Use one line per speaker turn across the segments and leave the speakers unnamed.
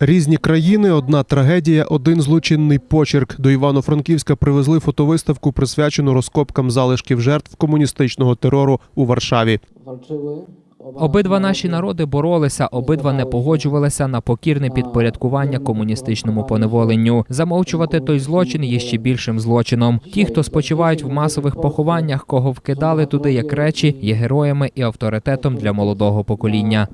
Різні країни, одна трагедія, один злочинний почерк. До Івано-Франківська привезли фотовиставку, присвячену розкопкам залишків жертв комуністичного терору у Варшаві.
walczyły.
Обидва наші народи боролися, обидва не погоджувалися на покірне підпорядкування комуністичному поневоленню. Замовчувати той злочин є ще більшим злочином. Ті, хто спочивають в масових похованнях, кого вкидали туди як речі, є героями і авторитетом для молодого покоління.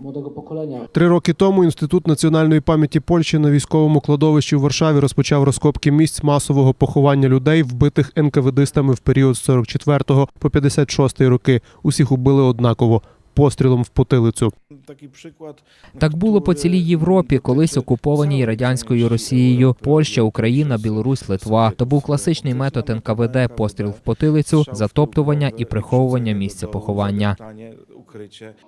Три роки тому інститут національної пам'яті Польщі на військовому кладовищі у Варшаві розпочав розкопки місць масового поховання людей, вбитих НКВДистами в період з 44 по 56 роки. Усіх убили однаково пострілом в потилицю.
Такий приклад.
Так було по цілій Європі, колись окупованій радянською Росією, Польща, Україна, Білорусь, Литва. То був класичний метод НКВД постріл в потилицю, затоптування і приховування місця поховання.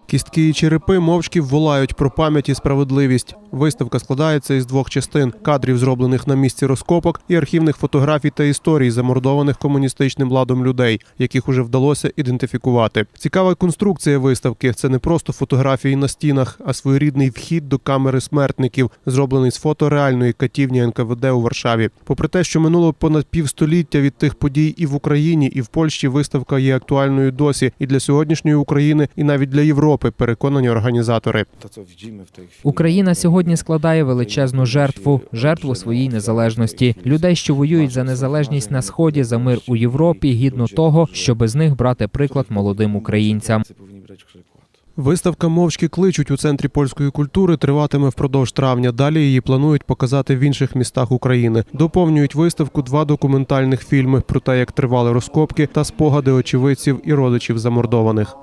Кістки і черепи мовчки волають про пам'ять і справедливість. Виставка складається із двох частин: кадрів, зроблених на місці розкопок, і архівних фотографій та історій, замордованих комуністичним ладом людей, яких уже вдалося ідентифікувати. Цікава конструкція виставки це не просто фотографії на стінах, а своєрідний вхід до камери смертників, зроблений з фото реальної катівні НКВД у Варшаві. Попри те, що минуло понад півстоліття від тих подій і в Україні, і в Польщі виставка є актуальною досі і для сьогоднішньої України, і навіть для Європи, переконані організатори.
Україна сьогодні складає величезну жертву, жертву своїй незалежності. Людей, що воюють за незалежність на сході, за мир у Європі, гідно того, щоб з них брати приклад молодим українцям.
Виставка мовчки кличуть у центрі польської культури триватиме впродовж травня. Далі її планують показати в інших містах України. Доповнюють виставку два документальних фільми про те, як тривали розкопки та спогади очевидців і родичів замордованих.